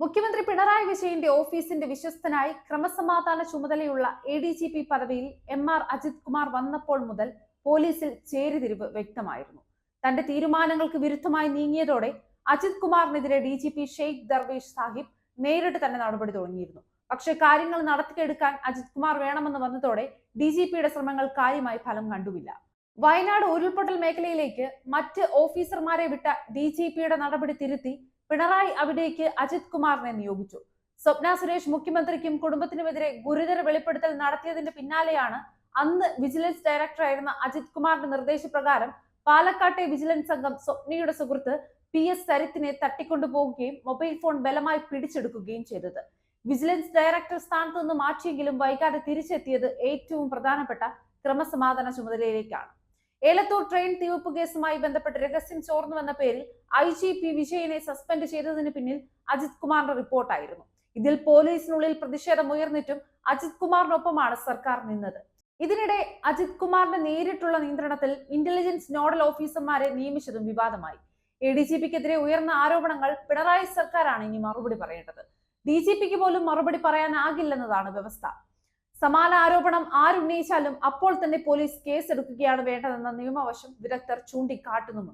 മുഖ്യമന്ത്രി പിണറായി വിജയന്റെ ഓഫീസിന്റെ വിശ്വസ്തനായി ക്രമസമാധാന ചുമതലയുള്ള എ ഡി ജി പി പദവിയിൽ എം ആർ അജിത് കുമാർ വന്നപ്പോൾ മുതൽ പോലീസിൽ ചേരിതിരിവ് വ്യക്തമായിരുന്നു. തന്റെ തീരുമാനങ്ങൾക്ക് വിരുദ്ധമായി നീങ്ങിയതോടെ Ajith കുമാറിനെതിരെ D G P Sheikh Darvesh Saheb നേരിട്ട് തന്നെ നടപടി തുടങ്ങിയിരുന്നു. പക്ഷേ കാര്യങ്ങൾ നടത്തിയെടുക്കാൻ അജിത് കുമാർ വേണമെന്ന് വന്നതോടെ ഡി ജി പിയുടെ ശ്രമങ്ങൾ കാര്യമായി ഫലം കണ്ടുമില്ല. വയനാട് ഉരുൾപൊട്ടൽ മേഖലയിലേക്ക് മറ്റ് ഓഫീസർമാരെ വിട്ട ഡി ജി പിയുടെ നടപടി തിരുത്തി പിണറായി അവിടേക്ക് അജിത് കുമാറിനെ നിയോഗിച്ചു. സ്വപ്ന സുരേഷ് മുഖ്യമന്ത്രിക്കും കുടുംബത്തിനുമെതിരെ ഗുരുതര വെളിപ്പെടുത്തൽ നടത്തിയതിന്റെ പിന്നാലെയാണ് അന്ന് വിജിലൻസ് ഡയറക്ടറായിരുന്ന അജിത് കുമാറിന്റെ നിർദ്ദേശപ്രകാരം പാലക്കാട്ടെ വിജിലൻസ് സംഘം സ്വപ്നയുടെ സുഹൃത്ത് പി എസ് സരിത്തിനെ തട്ടിക്കൊണ്ടുപോകുകയും മൊബൈൽ ഫോൺ ബലമായി പിടിച്ചെടുക്കുകയും ചെയ്തത്. വിജിലൻസ് ഡയറക്ടർ സ്ഥാനത്ത് നിന്ന് മാറ്റിയെങ്കിലും വൈകാതെ തിരിച്ചെത്തിയത് ഏറ്റവും പ്രധാനപ്പെട്ട ക്രമസമാധാന ചുമതലയിലേക്കാണ്. ഏലത്തൂർ ട്രെയിൻ തീവപ്പ് കേസുമായി ബന്ധപ്പെട്ട് രഹസ്യം ചോർന്നുവെന്ന പേരിൽ ഐ ജി പി വിജയനെ സസ്പെൻഡ് ചെയ്തതിന് പിന്നിൽ അജിത് കുമാറിന്റെ റിപ്പോർട്ടായിരുന്നു. ഇതിൽ പോലീസിനുള്ളിൽ പ്രതിഷേധം ഉയർന്നിട്ടും അജിത് കുമാറിനൊപ്പമാണ് സർക്കാർ നിന്നത്. ഇതിനിടെ അജിത് കുമാറിന്റെ നേരിട്ടുള്ള നിയന്ത്രണത്തിൽ ഇന്റലിജൻസ് നോഡൽ ഓഫീസർമാരെ നിയമിച്ചതും വിവാദമായി. എ ഡി ജി പിക്കെതിരെ ഉയർന്ന ആരോപണങ്ങൾ പിണറായി സർക്കാരാണ് ഇനി മറുപടി പറയേണ്ടത്. ഡി ജി പിക്ക് പോലും മറുപടി പറയാനാകില്ലെന്നതാണ് വ്യവസ്ഥ. സമാന ആരോപണം ആരുന്നയിച്ചാലും അപ്പോൾ തന്നെ പോലീസ് കേസെടുക്കുകയാണ് വേണ്ടതെന്ന നിയമവശം വിദഗ്ധർ ചൂണ്ടിക്കാട്ടുന്നുമുണ്ട്.